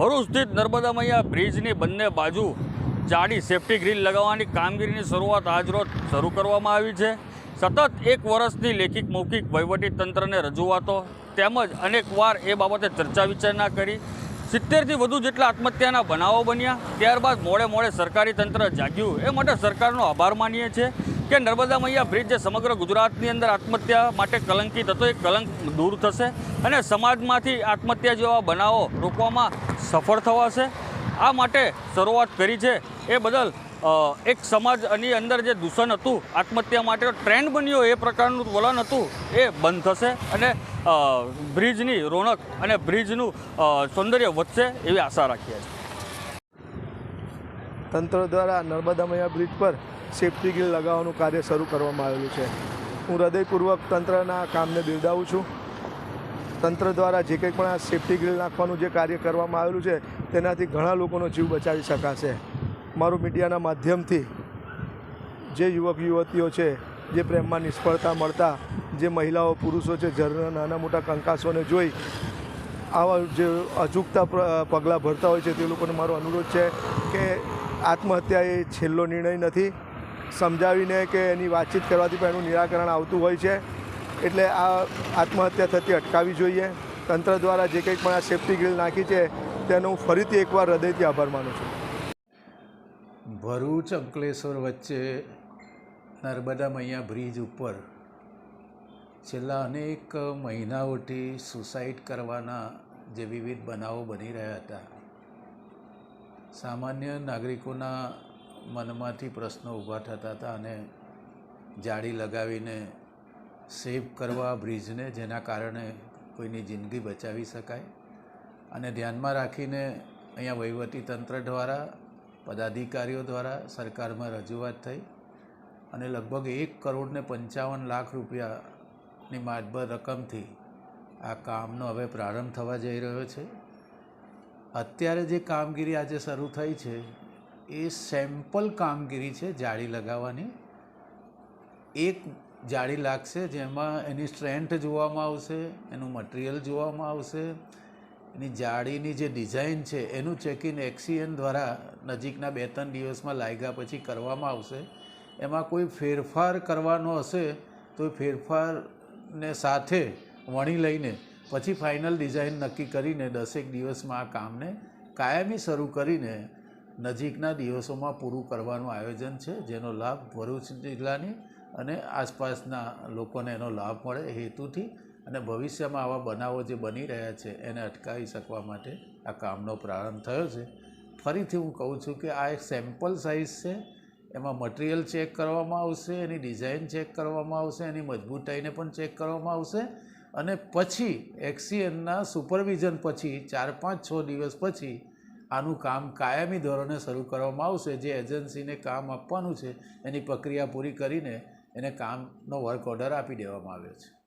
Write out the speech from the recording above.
ભરૂચ સ્થિત નર્મદા મૈયા બ્રિજની બંને બાજુ જાડી સેફ્ટી ગ્રીલ લગાવવાની કામગીરીની શરૂઆત આજરોજ શરૂ કરવામાં આવી છે. સતત એક વર્ષથી લેખિત મૌખિક વહીવટી તંત્રને રજૂઆતો તેમજ અનેકવાર એ બાબતે ચર્ચા વિચારણા કરી. સિત્તેરથી વધુ જેટલા આત્મહત્યાના બનાવો બન્યા, ત્યારબાદ મોડે મોડે સરકારી તંત્ર જાગ્યું. એ માટે સરકારનો આભાર માનીએ છીએ કે નર્મદા મૈયા બ્રિજ જે સમગ્ર ગુજરાતની અંદર આત્મહત્યા માટે કલંકિત હતો, એ કલંક દૂર થશે અને સમાજમાંથી આત્મહત્યા જેવા બનાવો રોકવામાં સફળ થવાશે આ માટે શરૂઆત કરી છે. એ બદલ એક સમાજની અંદર જે દૂષણ હતું, આત્મહત્યા માટેનો ટ્રેન્ડ બન્યો, એ પ્રકારનું વલણ હતું, એ બંધ થશે અને બ્રિજની રોનક અને બ્રિજનું સૌંદર્ય વધશે એવી આશા રાખીએ તંત્ર દ્વારા નર્મદા મૈયા બ્રિજ પર સેફ્ટી ગીલ લગાવવાનું કાર્ય શરૂ કરવામાં આવેલું છે. હું હૃદયપૂર્વક તંત્રના કામને બિરદાવું છું. તંત્ર દ્વારા જે કંઈ પણ આ સેફ્ટી ગ્રીલ નાખવાનું જે કાર્ય કરવામાં આવેલું છે, તેનાથી ઘણા લોકોનો જીવ બચાવી શકાશે. મારું મીડિયાના માધ્યમથી જે યુવક યુવતીઓ છે, જે પ્રેમમાં નિષ્ફળતા મળતા, જે મહિલાઓ, પુરુષો છે જરના નાના મોટા કંકાસોને જોઈ આવા જે અચૂકતા પગલાં ભરતા હોય છે, તે લોકોને મારો અનુરોધ છે કે આત્મહત્યા એ છેલ્લો નિર્ણય નથી. સમજાવીને કે એની વાતચીત કરવાથી પણ એનું નિરાકરણ આવતું હોય છે. એટલે આ આત્મહત્યા થતી અટકાવવી જોઈએ. તંત્ર દ્વારા જે કંઈક પણ આ સેફ્ટી ગ્રીલ નાખી છે, તેનો હું ફરીથી એકવાર હૃદયથી આભાર માનું છું. ભરૂચ, અંકલેશ્વર વચ્ચે નર્મદા મૈયા બ્રિજ ઉપર છેલ્લા અનેક મહિનાઓથી સુસાઇડ કરવાના જે વિવિધ બનાવો બની રહ્યા હતા. સામાન્ય નાગરિકોના મનમાંથી પ્રશ્નો ઊભા થતા હતા અને જાળી લગાવીને સેવ કરવા બ્રિજને, જેના કારણે કોઈની જિંદગી બચાવી શકાય. અને ધ્યાનમાં રાખીને અહીંયા વહીવટી તંત્ર દ્વારા, પદાધિકારીઓ દ્વારા સરકારમાં રજૂઆત થઈ અને લગભગ એક કરોડને પંચાવન લાખ રૂપિયાની માતબર રકમથી આ કામનો હવે પ્રારંભ થવા જઈ રહ્યો છે. અત્યારે જે કામગીરી આજે શરૂ થઈ છે, એ સેમ્પલ કામગીરી છે જાળી લગાવવાની. એક જાળી લાગશે, જેમાં એની સ્ટ્રેન્થ જોવામાં આવશે, એનું મટીરિયલ જોવામાં આવશે, એની જાળીની જે ડિઝાઇન છે, એનું ચેકિંગ એક્સીએન દ્વારા નજીકના બે ત્રણ દિવસમાં લાગ્યા પછી કરવામાં આવશે. એમાં કોઈ ફેરફાર કરવાનો હશે, તો એ ફેરફારને સાથે વણી લઈને પછી ફાઇનલ ડિઝાઇન નક્કી કરીને દસેક દિવસમાં આ કામને કાયમી શરૂ કરીને નજીકના દિવસોમાં પૂરું કરવાનું આયોજન છે, જેનો લાભ ભરૂચ જિલ્લાની અને આસપાસના લોકોને એનો લાભ મળે હેતુથી અને ભવિષ્યમાં આવા બનાવો જે બની રહ્યા છે એને અટકાવી શકવા માટે આ કામનો પ્રારંભ થયો છે. ફરીથી હું કહું છું કે આ એક સેમ્પલ સાઇઝ છે, એમાં મટીરિયલ ચેક કરવામાં આવશે, એની ડિઝાઇન ચેક કરવામાં આવશે, એની મજબૂતાઈને પણ ચેક કરવામાં આવશે અને પછી એક્સીએનના સુપરવિઝન પછી ચાર પાંચ છ દિવસ પછી આનું કામ કાયમી ધોરણે શરૂ કરવામાં આવશે. જે એજન્સીને કામ આપવાનું છે, એની પ્રક્રિયા પૂરી કરીને એને કામનો વર્ક ઓર્ડર આપી દેવામાં આવ્યો છે.